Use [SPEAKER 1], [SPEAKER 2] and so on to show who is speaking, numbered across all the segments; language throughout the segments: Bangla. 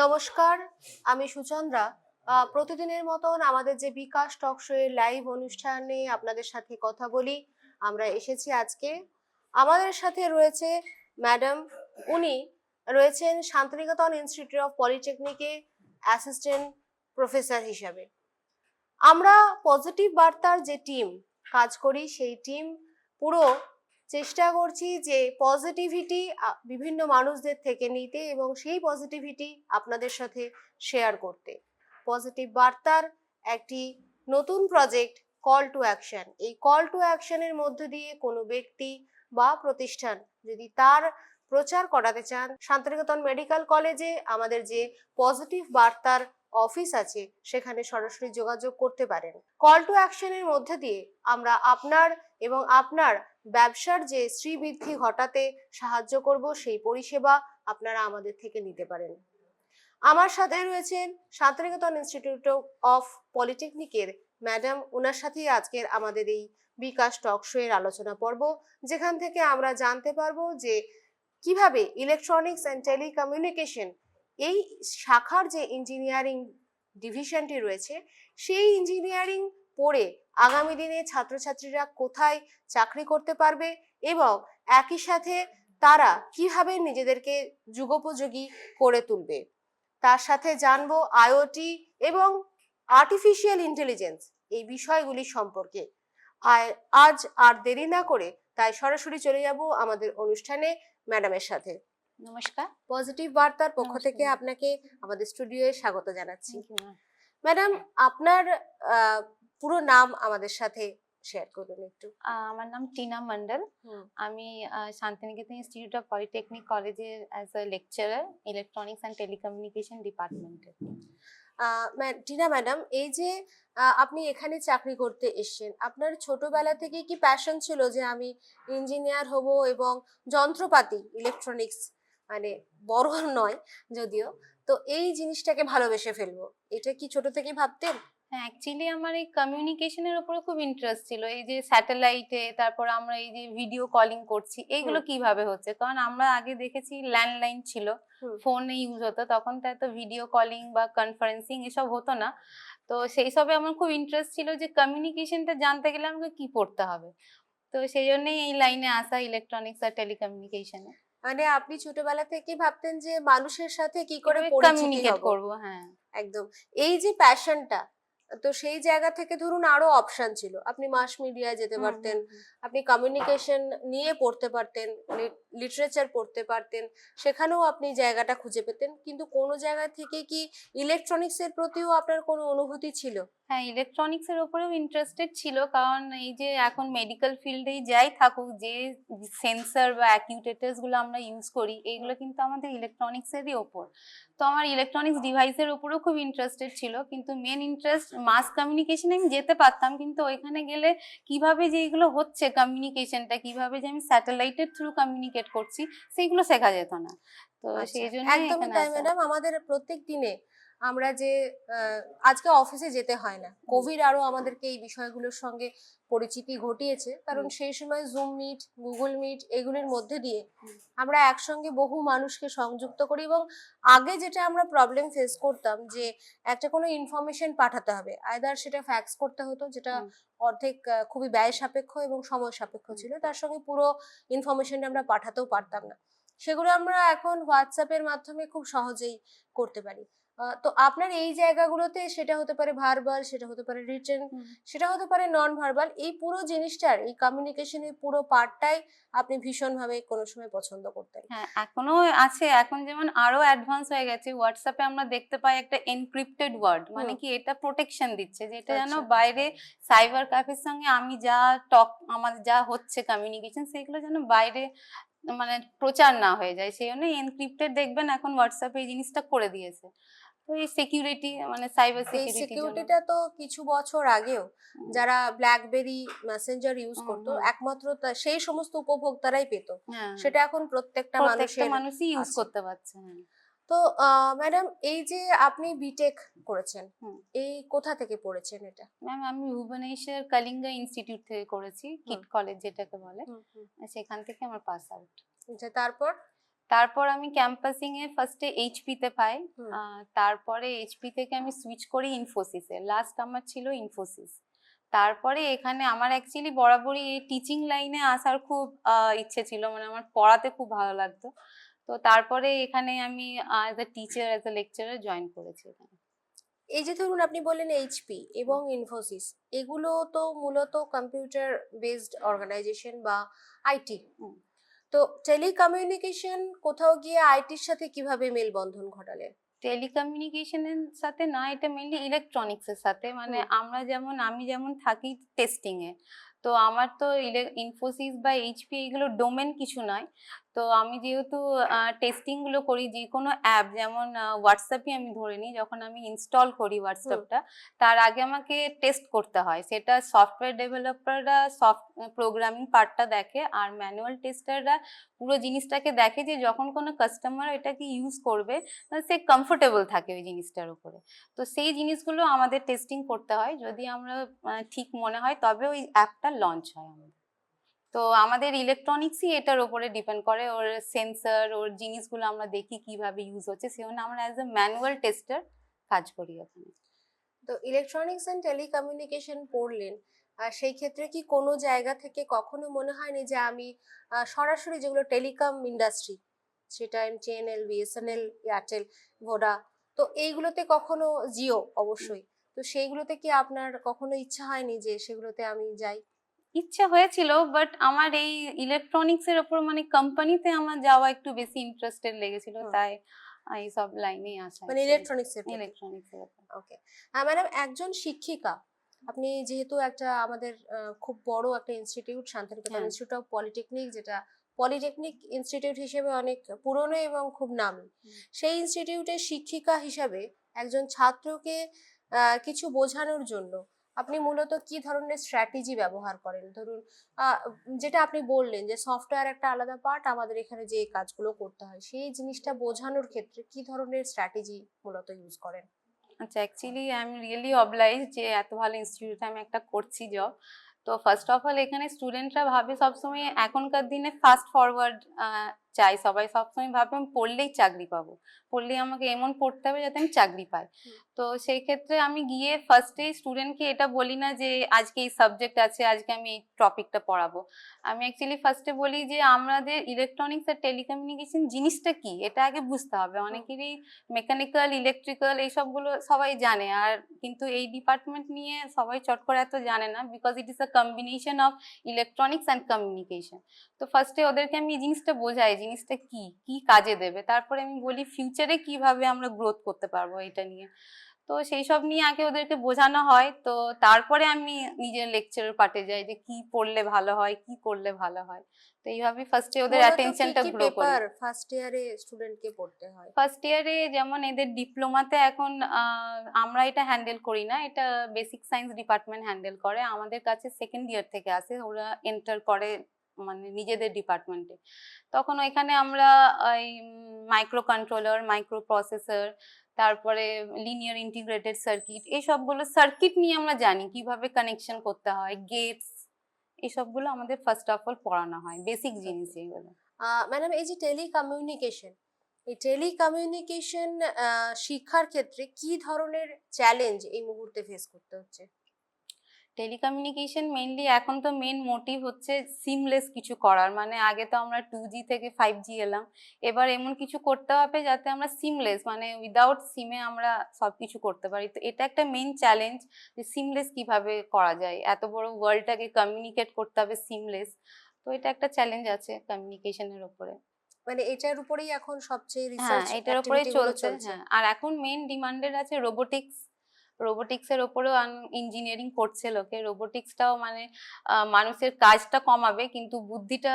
[SPEAKER 1] নমস্কার, আমি সুচন্দ্রা। প্রতিদিনের মতন আমাদের যে বিকাশ টক শো এর লাইভ অনুষ্ঠানে আপনাদের সাথে কথা বলি। আমরা এসেছি আজকে। আমাদের সাথে রয়েছে ম্যাডাম উনি রয়েছেন শান্তিনিকেতন ইনস্টিটিউট অফ পলিটেকনিকে অ্যাসিস্ট্যান্ট প্রফেসর হিসাবে। আমরা পজিটিভ বার্তার যে টিম কাজ করি, সেই টিম পুরো চেষ্টা করছি যে পজিটিভিটি বিভিন্ন মানুষদের থেকে নিতে এবং সেই পজিটিভিটি আপনাদের সাথে শেয়ার করতে। পজিটিভ বার্তার একটি নতুন প্রজেক্ট কল টু অ্যাকশন এই কল টু অ্যাকশনের মধ্যে দিয়ে কোনো ব্যক্তি বা প্রতিষ্ঠান যদি তার প্রচার করাতে চান, শান্তিনিকেতন মেডিকেল কলেজে আমাদের যে পজিটিভ বার্তার অফিস আছে, সেখানে সরাসরি যোগাযোগ করতে পারেন। কল টু অ্যাকশনের মধ্যে দিয়ে আমরা আপনার এবং আপনার ব্যবসার যে শ্রীবৃদ্ধি ঘটাতে সাহায্য করব, সেই পরিষেবা আপনারা আমাদের থেকে নিতে পারেন। আমার সাথে রয়েছেন শান্তিনিকেতন ইনস্টিটিউট অফ পলিটেকনিকের ম্যাডাম ওনার সাথেই আজকের আমাদের এই বিকাশ টক শো এর আলোচনা পর্ব, যেখান থেকে আমরা জানতে পারব যে কীভাবে ইলেকট্রনিক্স অ্যান্ড টেলিকমিউনিকেশন এই শাখার যে ইঞ্জিনিয়ারিং ডিভিশনটি রয়েছে, সেই ইঞ্জিনিয়ারিং পড়ে আগামী দিনে ছাত্রছাত্রীরা কোথায় চাকরি করতে পারবে এবং একই সাথে তারা কীভাবে নিজেদেরকে যুগোপযোগী করে তুলবে। তার সাথে জানব আইওটি এবং আর্টিফিশিয়াল ইন্টেলিজেন্স এই বিষয়গুলি সম্পর্কে। আজ আর দেরি না করে তাই সরাসরি চলে যাব আমাদের অনুষ্ঠানে ম্যাডামের সাথে।
[SPEAKER 2] নমস্কার।
[SPEAKER 1] পজিটিভ বার্তার পক্ষ থেকে আপনাকে আমাদের স্টুডিওয়ে স্বাগত জানাচ্ছি. ম্যাডাম আপনার আহ, পুরো নাম আমাদের সাথে শেয়ার করুন একটু।
[SPEAKER 2] আমার নাম টিনা মন্ডল আমি শান্তিনিকেতন ইনস্টিটিউট অফ পলিটেকনিক কলেজের as a lecturer electronics and telecommunication ডিপার্টমেন্টের
[SPEAKER 1] আহ, টিনা ম্যাডাম এই যে আপনি এখানে চাকরি করতে এসেছেন আপনার ছোটবেলা থেকে কি প্যাশন ছিল যে আমি ইঞ্জিনিয়ার হব এবং যন্ত্রপাতি ইলেকট্রনিক্স মানে বড় নয় যদিও? তো এই জিনিসটাকে ভালোবেসে ফেলব এটা কি ছোট থেকে ভাবতেন?
[SPEAKER 2] অ্যাকচুয়ালি আমার এই কমিউনিকেশনের উপরে খুব ইন্টারেস্ট ছিল। এই যে স্যাটেলাইটে তারপর আমরা এই যে ভিডিও কলিং করছি এইগুলো কীভাবে হচ্ছে? কারণ আমরা আগে দেখেছি ল্যান্ডলাইন ছিল। ফোনে ইউজ হতো তখন তো এত ভিডিও কলিং বা কনফারেন্সিং এসব হতো না। তো সেই সবে আমার খুব ইন্টারেস্ট ছিল যে কমিউনিকেশনটা জানতে গেলে আমাকে কি পড়তে হবে। তো সেই জন্যই এই লাইনে আসা ইলেকট্রনিক্স আর টেলিকমিউনিকেশনে
[SPEAKER 1] মানে আপনি ছোটবেলা থেকে ভাবতেন যে মানুষের সাথে কি করে
[SPEAKER 2] কমিউনিকেট করব হ্যাঁ।
[SPEAKER 1] একদম। এই যে প্যাশনটা তো সেই জায়গা থেকে ধরুন আরও অপশন ছিল। আপনি মাস মিডিয়ায় যেতে পারতেন। আপনি কমিউনিকেশন নিয়ে পড়তে পারতেন লিটারেচার পড়তে পারতেন সেখানেও আপনি জায়গাটা খুঁজে পেতেন। কিন্তু কোনো জায়গা থেকে কি ইলেকট্রনিক্স এর প্রতিও আপনার কোনো অনুভূতি ছিল?
[SPEAKER 2] হ্যাঁ ইলেকট্রনিক্স এর উপরেও ইন্টারেস্টেড ছিল কারণ এই যে এখন মেডিকেল ফিল্ডেই যাই থাকুক যে সেন্সর বা অ্যাকিউটেটার্সগুলো আমরা ইউজ করি এইগুলো কিন্তু আমাদের ইলেকট্রনিক্স এরই ওপর। তো আমার ইলেকট্রনিক্স ডিভাইসের উপরেও খুব ইন্টারেস্টেড ছিল কিন্তু মেন ইন্টারেস্ট মাস কমিউনিকেশনে আমি যেতে পারতাম কিন্তু ওইখানে গেলে কীভাবে যে এগুলো হচ্ছে কমিউনিকেশনটা কীভাবে যে আমি স্যাটেলাইটের থ্রু কমিউনিকেট করছি সেইগুলো শেখা যেত না। তো সেই জন্য
[SPEAKER 1] আচ্ছা, একদমই তাই ম্যাডাম আমাদের প্রত্যেক দিনে আমরা যে আজকে অফিসে যেতে হয় না। কোভিড আরও আমাদেরকে এই বিষয়গুলোর সঙ্গে পরিচিতি ঘটিয়েছে। কারণ সেই সময় জুম মিট গুগল মিট এগুলির মধ্যে দিয়ে আমরা একসঙ্গে বহু মানুষকে সংযুক্ত করি এবং আগে যেটা আমরা প্রবলেম ফেস করতাম যে একটা কোনো ইনফরমেশন পাঠাতে হবে। আয়দার সেটা ফ্যাক্স করতে হতো যেটা অর্ধেক খুবই ব্যয় সাপেক্ষ এবং সময় সাপেক্ষ ছিল। তার সঙ্গে পুরো ইনফরমেশনটা আমরা পাঠাতেও পারতাম না। সেগুলো আমরা এখন হোয়াটসঅ্যাপের মাধ্যমে খুব সহজেই করতে পারি। তো আপনার এই জায়গাগুলোতে সেটা হতে পারে ভার্বাল সেটা হতে পারে রিটেন সেটা হতে পারে নন ভার্বাল এই পুরো জিনিসটার এই কমিউনিকেশনের পুরো পার্টটাই আপনি ভীষণভাবে কোনো সময় পছন্দ করতেন।
[SPEAKER 2] হ্যাঁ এখনও আছে এখন যেমন আরও অ্যাডভান্স হয়ে গেছে হোয়াটসঅ্যাপে আমরা দেখতে পাই একটা এনক্রিপ্টেড ওয়ার্ড মানে কি এটা প্রোটেকশন দিচ্ছে যে এটা যেন। বাইরে সাইবার ক্যাফের সঙ্গে আমি যা টক আমার যা হচ্ছে কমিউনিকেশন সেগুলো যেন বাইরে মানে প্রচার না হয়ে যায় সেই জন্য এনক্রিপ্টেড দেখবেন এখন হোয়াটসঅ্যাপে এই জিনিসটা করে দিয়েছে। এই সিকিউরিটি মানে সাইবার সিকিউরিটি
[SPEAKER 1] সিকিউরিটিটা তো কিছু বছর আগেও যারা ব্ল্যাকবেরি মেসেঞ্জার ইউজ করতো একমাত্র সেই সমস্ত উপভোক্তারাই পেত।
[SPEAKER 2] হ্যাঁ।
[SPEAKER 1] সেটা এখন প্রত্যেকটা
[SPEAKER 2] প্রত্যেকটা
[SPEAKER 1] মানুষের
[SPEAKER 2] মানুষই ইউজ করতে পারছে হ্যাঁ।
[SPEAKER 1] তো ম্যাডাম এই যে আপনি বিটেক করেছেন এই কোথা থেকে পড়েছেন এটা?
[SPEAKER 2] ম্যাম আমি ভুবনেশ্বর কালিঙ্গা ইনস্টিটিউট থেকে করেছি কিট কলেজ যেটাকে বলে। সেখান থেকে আমার পাস আউট
[SPEAKER 1] আচ্ছা, তারপর?
[SPEAKER 2] তারপর আমি ক্যাম্পাসিং এ ফার্স্টে এইচপি তে পাই। তারপরে এইচপি থেকে আমি সুইচ করি ইনফোসিসে লাস্ট আমার ছিল ইনফোসিস তারপরে এখানে আমার অ্যাকচুয়ালি বরাবরই এই টিচিং লাইনে আসার খুব ইচ্ছে ছিল। মানে আমার পড়াতে খুব ভালো লাগতো। তো তারপরে এখানে আমি as a teacher as a lecturer join করেছি এখানে।
[SPEAKER 1] এই যে ধরুন আপনি বললেন এইচপি এবং ইনফোসিস এগুলো তো মূলত কম্পিউটার বেসড অর্গানাইজেশন বা আইটি। তো টেলিকমিউনিকেশন কোথাও গিয়ে আইটির সাথে কীভাবে মেলবন্ধন ঘটালে?
[SPEAKER 2] টেলিকমিউনিকেশনের সাথে না এটা মেনলি ইলেকট্রনিক্সের সাথে। মানে আমরা যেমন আমি যেমন থাকি টেস্টিং এ তো আমার তো ইনফোসিস বা এইচপি এগুলো ডোমেন কিছু নয়। তো আমি যেহেতু টেস্টিংগুলো করি যে কোনো অ্যাপ যেমন হোয়াটসঅ্যাপই আমি ধরে নিই যখন আমি ইনস্টল করি হোয়াটসঅ্যাপটা তার আগে আমাকে টেস্ট করতে হয়। সেটা সফটওয়্যার ডেভেলপাররা সফট প্রোগ্রামিং পার্টটা দেখে আর ম্যানুয়াল টেস্টাররা পুরো জিনিসটাকে দেখে যে যখন কোনো কাস্টমার এটাকে ইউজ করবে সে কমফোর্টেবল থাকে ওই জিনিসটার উপরে। তো সেই জিনিসগুলো আমাদের টেস্টিং করতে হয়। যদি আমরা ঠিক মনে হয় তবে ওই অ্যাপটা লঞ্চ হয় আমাদের। তো আমাদের ইলেকট্রনিক্সই এটার ওপরে ডিপেন্ড করে। ওর সেন্সর ওর জিনিসগুলো আমরা দেখি কীভাবে ইউজ হচ্ছে সেজন্য আমরা অ্যাজ এ ম্যানুয়াল টেস্টার কাজ করি ওখানে।
[SPEAKER 1] তো ইলেকট্রনিক্স অ্যান্ড টেলিকমিউনিকেশন পড়লেন আর সেই ক্ষেত্রে কি কোনো জায়গা থেকে কখনো মনে হয়নি যে আমি সরাসরি যেগুলো টেলিকম ইন্ডাস্ট্রি সেটা এমটিএনএল বিএসএনএল এয়ারটেল, ভোডা, তো এইগুলোতে কখনো জিও অবশ্যই। তো সেইগুলোতে কি আপনার কখনো ইচ্ছা হয়নি যে সেগুলোতে আমি যাই?
[SPEAKER 2] ইচ্ছা হয়েছিল বাট আমার এই ইলেকট্রনিক্স এর ওপর মানে কোম্পানিতে আমার যাওয়া একটু বেশি ইন্টারেস্টেড লেগেছিল তাই এই সব লাইনেই আসা
[SPEAKER 1] মানে ইলেকট্রনিক্স এর
[SPEAKER 2] ইলেকট্রনিক্স এর
[SPEAKER 1] ওকে ম্যাডাম একজন শিক্ষিকা আপনি যেহেতু একটা আমাদের খুব বড় একটা institute Shantiniketan. Institute of polytechnic যেটা পলিটেকনিক ইনস্টিটিউট হিসেবে অনেক পুরনো এবং খুব নামি। সেই ইনস্টিটিউটের শিক্ষিকা হিসাবে একজন ছাত্রকে কিছু বোঝানোর জন্য আপনি মূলত কি ধরনের স্ট্র্যাটেজি ব্যবহার করেন? ধরুন যেটা আপনি বললেন যে সফটওয়্যার একটা আলাদা পার্ট আমাদের এখানে যে কাজগুলো করতে হয়, সেই জিনিসটা বোঝানোর ক্ষেত্রে কি ধরনের স্ট্র্যাটেজি মূলত ইউজ করেন?
[SPEAKER 2] আচ্ছা actually I am really oblige যে এত ভালো ইনস্টিটিউটে আমি একটা করছি জব তো ফার্স্ট অফ অল এখানে স্টুডেন্টরা ভাবে সবসময় এখনকার দিনে ফাস্ট ফরওয়ার্ড চাই। সবাই সবসময় ভাবে আমি পড়লেই চাকরি পাবো। পড়লেই আমাকে এমন পড়তে হবে যাতে আমি চাকরি পাই। তো সেই ক্ষেত্রে আমি গিয়ে ফার্স্টেই স্টুডেন্টকে এটা বলি না যে আজকে এই সাবজেক্ট আছে আজকে আমি এই টপিকটা পড়াবো। আমি অ্যাকচুয়ালি ফার্স্টে বলি যে আমাদের ইলেকট্রনিক্স আর টেলিকমিউনিকেশন জিনিসটা কি? এটা আগে বুঝতে হবে। অনেকেরই মেকানিক্যাল ইলেকট্রিক্যাল এইসবগুলো সবাই জানে। আর কিন্তু এই ডিপার্টমেন্ট নিয়ে সবাই চট করে এত জানে না because it is a combination of electronics and communication তো ফার্স্টে ওদেরকে আমি এই জিনিসটা বোঝাই জিনিসটা কি? কি কাজে দেবে? তারপরে আমি বলি ফিউচারে কীভাবে আমরা গ্রোথ করতে পারব এটা নিয়ে। তো সেই সব নিয়ে আগে ওদেরকে বোঝানো হয়। তো তারপরে আমি নিজের লেকচারের পার্টে যাই যে কি পড়লে ভালো হয় কি করলে ভালো হয়। তো এইভাবে ফার্স্টে ওদের অ্যাটেনশনটা গ্রো করি।
[SPEAKER 1] ফার্স্ট ইয়ারে স্টুডেন্টকে পড়তে হয়?
[SPEAKER 2] ফার্স্ট ইয়ারে যেমন এদের ডিপ্লোমাতে এখন আমরা এটা হ্যান্ডেল করি না। এটা বেসিক সায়েন্স ডিপার্টমেন্ট হ্যান্ডেল করে। আমাদের কাছে সেকেন্ড ইয়ার থেকে আসে। ওরা এন্টার করে মানে নিজেদের ডিপার্টমেন্টে তখন ওইখানে আমরা ওই মাইক্রো কন্ট্রোলার মাইক্রো প্রসেসর তারপরে লিনিয়ার ইন্টিগ্রেটেড সার্কিট এই সবগুলো সার্কিট নিয়ে আমরা জানি কীভাবে কানেকশন করতে হয় গেটস এসবগুলো আমাদের ফার্স্ট অফ অল পড়ানো হয় বেসিক জিনিস যেগুলো
[SPEAKER 1] ম্যাডাম এই যে টেলিকমিউনিকেশন এই টেলিকমিউনিকেশন শিক্ষার ক্ষেত্রে কি ধরনের চ্যালেঞ্জ এই মুহূর্তে ফেস করতে হচ্ছে?
[SPEAKER 2] টেলিকমিউনিকেশন মেইনলি এখন তো মেন মোটিভ হচ্ছে সিমলেস কিছু করার। মানে আগে তো আমরা টু জি থেকে ফাইভ জি এলাম। এবার এমন কিছু করতে হবে যাতে আমরা সিমলেস মানে উইদাউট সিমে আমরা সব কিছু করতে পারি। তো এটা একটা মেন চ্যালেঞ্জ যে সিমলেস কীভাবে করা যায়। এত বড় ওয়ার্ল্ডটাকে কমিউনিকেট করতে হবে সিমলেস তো এটা একটা চ্যালেঞ্জ আছে কমিউনিকেশনের উপরে
[SPEAKER 1] মানে এটার উপরেই এখন সবচেয়ে
[SPEAKER 2] হ্যাঁ
[SPEAKER 1] রিসার্চ
[SPEAKER 2] এটার উপরে চলছে হ্যাঁ। আর এখন মেন ডিমান্ডেড আছে রোবোটিক্স রোবোটিক্স এর উপরেও ইঞ্জিনিয়ারিং করছে লোকে। রোবোটিক্সটাও মানে মানুষের কাজটা কমাবে, কিন্তু বুদ্ধিটা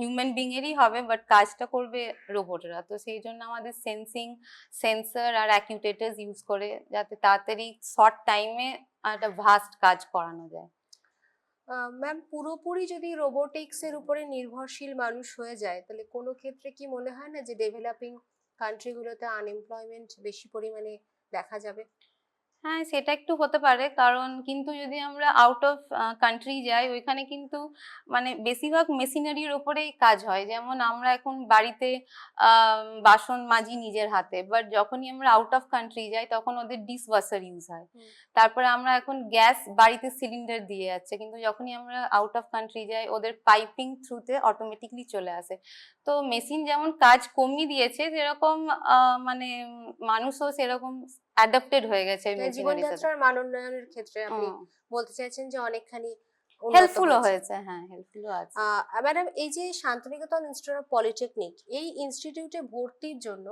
[SPEAKER 2] হিউম্যান বিং এরই হবে বাট কাজটা করবে রোবটরা তো সেই জন্য আমাদের সেন্সিং সেন্সর আর অ্যাকিউটেটার্স ইউজ করে, যাতে তাড়াতাড়ি শর্ট টাইমে একটা ভাস্ট কাজ করানো যায়।
[SPEAKER 1] ম্যাম পুরোপুরি যদি রোবোটিক্স এর উপরে নির্ভরশীল মানুষ হয়ে যায়, তাহলে কোনো ক্ষেত্রে কি মনে হয় না যে ডেভেলপিং কান্ট্রিগুলোতে আনএমপ্লয়মেন্ট বেশি পরিমাণে দেখা যাবে?
[SPEAKER 2] হ্যাঁ সেটা একটু হতে পারে। কারণ কিন্তু যদি আমরা আউট অফ কান্ট্রি যাই ওইখানে কিন্তু মানে বেশিরভাগ মেশিনারির ওপরেই কাজ হয়। যেমন আমরা এখন বাড়িতে বাসন মাজি নিজের হাতে। বাট যখনই আমরা আউট অফ কান্ট্রি যাই তখন ওদের ডিশ ওয়াশার ইউজ হয় তারপরে আমরা এখন গ্যাস বাড়িতে সিলিন্ডার দিয়ে যাচ্ছে। কিন্তু যখনই আমরা আউট অফ কান্ট্রি যাই ওদের পাইপিং থ্রুতে অটোমেটিকলি চলে আসে। তো মেশিন যেমন কাজ কমিয়ে দিয়েছে যেরকম আহ, মানে মানুষও সেরকম অ্যাডাপ্টেড হয়ে গেছে
[SPEAKER 1] মানে জীবনযাত্রার মান উন্নয়নের ক্ষেত্রে আপনি বলতে চাইছেন যে অনেকখানি
[SPEAKER 2] হেল্পফুলও
[SPEAKER 1] হয়েছে।
[SPEAKER 2] হ্যাঁ হেল্পফুলও আছে।
[SPEAKER 1] ম্যাডাম এই যে শান্তিনিকেতন ইনস্টিটিউট অফ পলিটেকনিক এই ইনস্টিটিউটে ভর্তির জন্য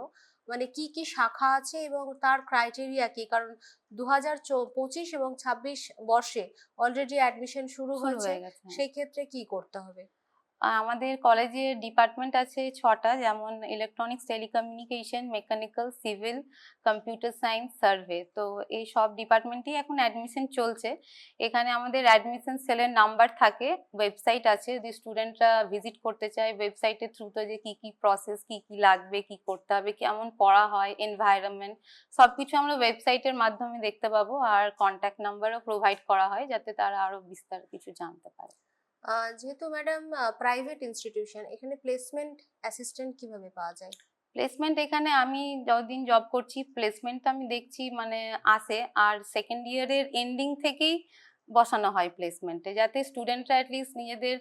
[SPEAKER 1] মানে কি কি শাখা আছে এবং তার ক্রাইটেরিয়া কি? কারণ দু হাজার পঁচিশ এবং ছাব্বিশ বর্ষে অলরেডি অ্যাডমিশন শুরু হয়েছে
[SPEAKER 2] হয়ে গেছে।
[SPEAKER 1] সেই ক্ষেত্রে কি করতে হবে?
[SPEAKER 2] আমাদের কলেজে ডিপার্টমেন্ট আছে ছটা, যেমন electronics telecommunication mechanical civil computer science survey তো এই সব ডিপার্টমেন্টেই এখন অ্যাডমিশন চলছে। এখানে আমাদের অ্যাডমিশন সেলের নাম্বার থাকে ওয়েবসাইট আছে, যদি স্টুডেন্টরা ভিজিট করতে চায় ওয়েবসাইটের থ্রুতে যে কি কি প্রসেস কি কি লাগবে, কি করতে হবে, কেমন পড়া হয় এনভায়রনমেন্ট সব কিছু আমরা ওয়েবসাইটের মাধ্যমে দেখতে পাবো। আর কন্ট্যাক্ট নাম্বারও প্রোভাইড করা হয়, যাতে তারা আরও বিস্তার কিছু জানতে পারে।
[SPEAKER 1] যেহেতু ম্যাডাম প্রাইভেট ইনস্টিটিউশন এখানে প্লেসমেন্ট অ্যাসিস্ট্যান্ট কীভাবে পাওয়া যায়?
[SPEAKER 2] প্লেসমেন্ট এখানে আমি যতদিন জব করছি প্লেসমেন্ট তো আমি দেখছি মানে আসে। আর সেকেন্ড ইয়ারের এন্ডিং থেকেই বসানো হয় প্লেসমেন্টে যাতে স্টুডেন্টরা অ্যাটলিস্ট নিজেদের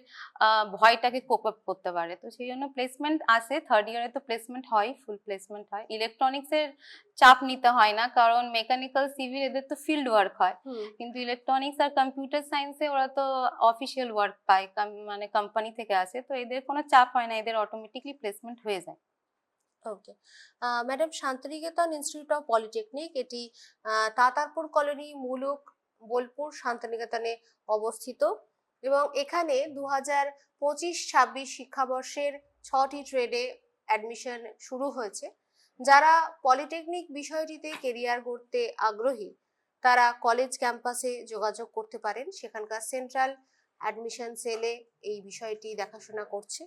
[SPEAKER 2] ভয়টাকে কোপ আপ করতে পারে। তো সেই জন্য প্লেসমেন্ট আসে থার্ড ইয়ারে তো প্লেসমেন্ট হয় ফুল প্লেসমেন্ট হয়। ইলেকট্রনিক্সের চাপ নিতে হয় না কারণ মেকানিক্যাল সিভিল এদের তো ফিল্ড ওয়ার্ক হয়। কিন্তু ইলেকট্রনিক্স আর কম্পিউটার সায়েন্সে ওরা তো অফিসিয়াল ওয়ার্ক পায় মানে কোম্পানি থেকে আসে তো এদের কোনো চাপ হয় না এদের অটোমেটিকলি প্লেসমেন্ট হয়ে যায়।
[SPEAKER 1] Okay madam Shantiniketan institute of polytechnic এটি তাতারপুর কলোনি মুলুক বোলপুর শান্তিনিকেতনে অবস্থিত এবং এখানে দু হাজার পঁচিশ ছাব্বিশ শিক্ষাবর্ষের ছটি ট্রেডে অ্যাডমিশন শুরু হয়েছে। যারা পলিটেকনিক বিষয়টিতে কেরিয়ার গড়তে আগ্রহী, তারা কলেজ ক্যাম্পাসে যোগাযোগ করতে পারেন। সেখানকার সেন্ট্রাল অ্যাডমিশন সেলে এই বিষয়টি দেখাশোনা করছে।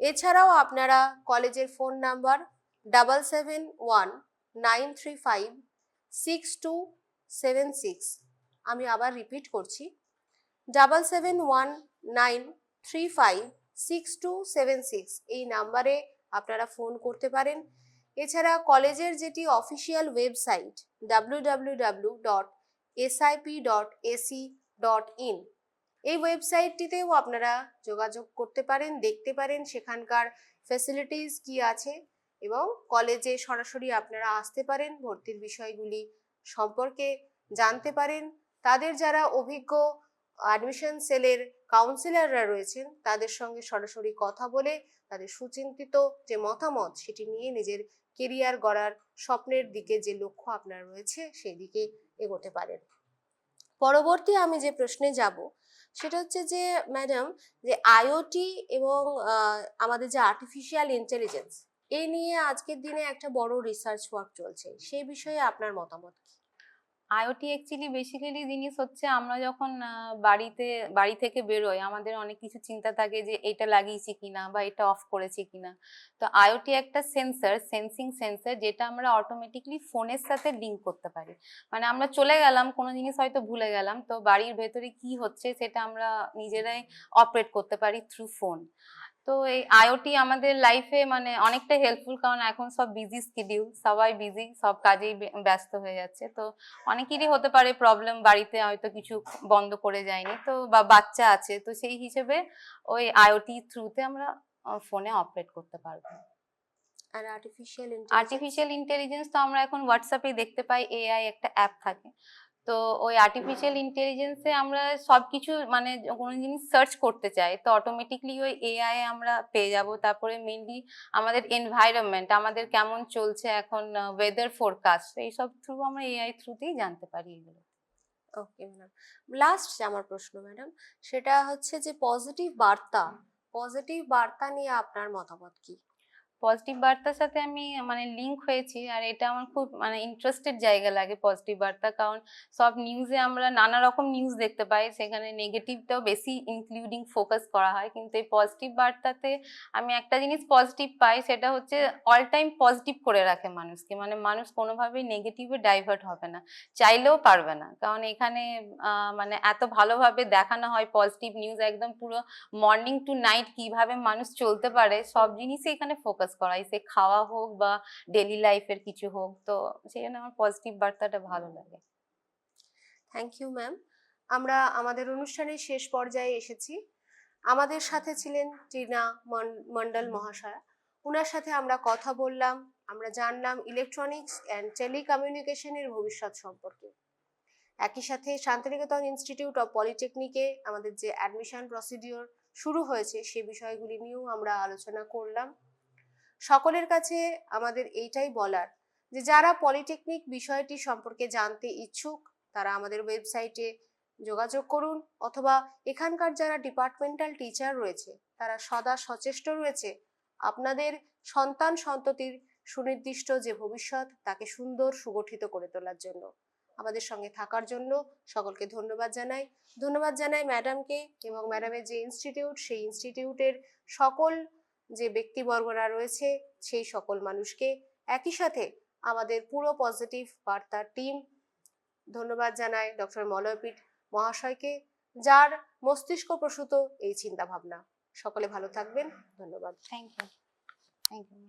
[SPEAKER 1] এছাড়াও আপনারা কলেজের phone number double seven one nine three five six two seven six আমি আবার রিপিট করছি। Double seven one nine three five six two seven six এই নাম্বারে আপনারা ফোন করতে পারেন। এছাড়া কলেজের যেটি official website W W dot dot AC dot in এই ওয়েবসাইটটিতেও আপনারা যোগাযোগ করতে পারেন, দেখতে পারেন সেখানকার ফ্যাসিলিটিস কি আছে এবং কলেজে সরাসরি আপনারা আসতে পারেন, ভর্তির বিষয়গুলি সম্পর্কে জানতে পারেন। তাদের যারা অভিজ্ঞ অ্যাডমিশন সেলের কাউন্সিলররা রয়েছেন, তাদের সঙ্গে সরাসরি কথা বলে তাদের সুচিন্তিত যে মতামত, সেটি নিয়ে নিজের কেরিয়ার গড়ার স্বপ্নের দিকে যে লক্ষ্য আপনার রয়েছে সেই দিকে এগোতে পারেন পরবর্তী আমি যে প্রশ্নে যাব, সেটা হচ্ছে যে ম্যাডাম যে আইওটি এবং আমাদের যে আর্টিফিশিয়াল ইন্টেলিজেন্স এই নিয়ে আজকের দিনে একটা বড় রিসার্চ ওয়ার্ক চলছে, সেই বিষয়ে আপনার মতামত কি?
[SPEAKER 2] আইওটি অ্যাকচুয়ালি বেসিক্যালি জিনিস হচ্ছে আমরা যখন বাড়িতে, বাড়ি থেকে বেরোই, আমাদের অনেক কিছু চিন্তা থাকে যে এটা লাগিয়েছি কিনা বা এটা অফ করেছি কিনা। তো আইওটি একটা সেন্সার সেন্সিং সেন্সার যেটা আমরা অটোমেটিকলি ফোনের সাথে লিঙ্ক করতে পারি। মানে আমরা চলে গেলাম, কোনো জিনিস হয়তো ভুলে গেলাম, তো বাড়ির ভেতরে কি হচ্ছে সেটা আমরা নিজেরাই অপারেট করতে পারি থ্রু ফোন তো এই আইওটি আমাদের লাইফে মানে অনেকটা হেল্পফুল কারণ এখন সব বিজি স্কিডিউল সবাই বিজি সব কাজেই ব্যস্ত হয়ে যাচ্ছে। তো অনেকেরই হতে পারে প্রবলেম বাড়িতে হয়তো কিছু বন্ধ করে যায়নি। তো বা বাচ্চা আছে তো সেই হিসেবে ওই আইওটি থ্রুতে আমরা ফোনে অপারেট করতে পারব।
[SPEAKER 1] আর আর্টিফিশিয়াল
[SPEAKER 2] আর্টিফিশিয়াল ইন্টেলিজেন্স তো আমরা এখন হোয়াটসঅ্যাপে দেখতে পাই এআই একটা অ্যাপ থাকে। তো ওই আর্টিফিশিয়াল ইন্টেলিজেন্সে আমরা সব কিছু মানে কোনো জিনিস সার্চ করতে চাই, তো অটোমেটিকলি ওই এআই আমরা পেয়ে যাব। তারপরে মেনলি আমাদের এনভায়রনমেন্ট আমাদের কেমন চলছে এখন ওয়েদার ফোরকাস্ট এইসব থ্রু আমরা এআই থ্রুতেই জানতে পারি এগুলো।
[SPEAKER 1] ওকে ম্যাডাম লাস্ট যে আমার প্রশ্ন ম্যাডাম সেটা হচ্ছে যে পজিটিভ বার্তা পজিটিভ বার্তা নিয়ে আপনার মতামত কি?
[SPEAKER 2] পজিটিভ বার্তার সাথে আমি মানে লিঙ্ক হয়েছি আর এটা আমার খুব মানে ইন্টারেস্টেড জায়গা লাগে পজিটিভ বার্তা। কারণ সব নিউজে আমরা নানা রকম নিউজ দেখতে পাই, সেখানে নেগেটিভটাও বেশি ইনক্লুডিং ফোকাস করা হয়। কিন্তু এই পজিটিভ বার্তাতে আমি একটা জিনিস পজিটিভ পাই, সেটা হচ্ছে অল টাইম পজিটিভ করে রাখে মানুষকে। মানে মানুষ কোনোভাবেই নেগেটিভে ডাইভার্ট হবে না, চাইলেও পারবে না। কারণ এখানে মানে এত ভালোভাবে দেখানো হয় পজিটিভ নিউজ একদম পুরো মর্নিং টু নাইট কীভাবে মানুষ চলতে পারে, সব জিনিসই এখানে ফোকাস করা সে খাওয়া হোক বা ডেলি লাইফের কিছু হোক তো সেই জন্য আমার পজিটিভ বার্তাটা ভালো লাগে।
[SPEAKER 1] থ্যাংক ইউ ম্যাম আমরা আমাদের অনুষ্ঠানের শেষ পর্যায়ে এসেছি। আমাদের সাথে ছিলেন টিনা মন- মণ্ডল মহাশয়া। ওনার সাথে আমরা কথা বললাম আমরা জানলাম ইলেকট্রনিক্স অ্যান্ড টেলিকমিউনিকেশনের ভবিষ্যৎ সম্পর্কে। একই সাথে শান্তিনিকেতন ইনস্টিটিউট অফ পলিটেকনিকে আমাদের যে অ্যাডমিশন প্রসিডিওর শুরু হয়েছে সে বিষয়গুলি নিয়েও আমরা আলোচনা করলাম। সকলের কাছে আমাদের এইটাই বলার যে যারা পলিটেকনিক বিষয়টি সম্পর্কে জানতে ইচ্ছুক, তারা আমাদের ওয়েবসাইটে যোগাযোগ করুন অথবা এখানকার যারা ডিপার্টমেন্টাল টিচার রয়েছে, তারা সদা সচেষ্ট রয়েছে আপনাদের সন্তান সন্ততির সুনির্দিষ্ট যে ভবিষ্যৎ, তাকে সুন্দর সুগঠিত করে তোলার জন্য। আমাদের সঙ্গে থাকার জন্য সকলকে ধন্যবাদ জানাই। ধন্যবাদ জানাই ম্যাডামকে এবং ম্যাডামের যে ইনস্টিটিউট সেই ইনস্টিটিউটের সকল যে ব্যক্তিবর্গরা রয়েছে, সেই সকল মানুষকে একই সাথে আমাদের পুরো পজিটিভ বার্তার টিম ধন্যবাদ জানায় ডক্টর মলয়পীঠ মহাশয়কে, যার মস্তিষ্ক প্রসূত এই চিন্তাভাবনা। সকলে ভালো থাকবেন। ধন্যবাদ।
[SPEAKER 2] Thank you thank you